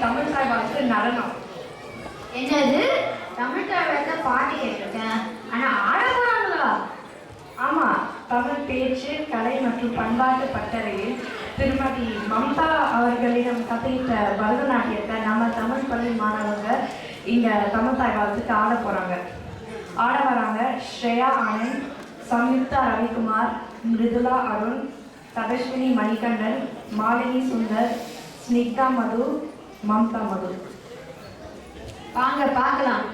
தமிழ் தாய் வாழ்த்து நடனம். என்னது? தமிழ் தாழ்வாக்க பாட்டு கேட்டிருக்கேன். ஆனா ஆட போறாங்களா ஆமா தமிழ் பேச்சு கலை மற்றும் பண்பாட்டு பட்டறையில் திருமதி மம்தா அவர்களிடம் கற்றுக்கிட்ட பரதநாட்டியத்தை நம்ம தமிழ் பள்ளி மாணவங்க இங்க தமிழ் தாய் வாழ்த்துக்கு ஆட போறாங்க. ஆட வராங்க ஸ்ரேயா ஆனந்த் சம்யுக்தா ரவிக்குமார் மிருதுலா அருண் தபஸ்வினி மணிகண்டன் மாலினி சுந்தர் ஸ்னிக்தா மது மம்தா மகள் வாங்க பார்க்கலாம்.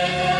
Yeah.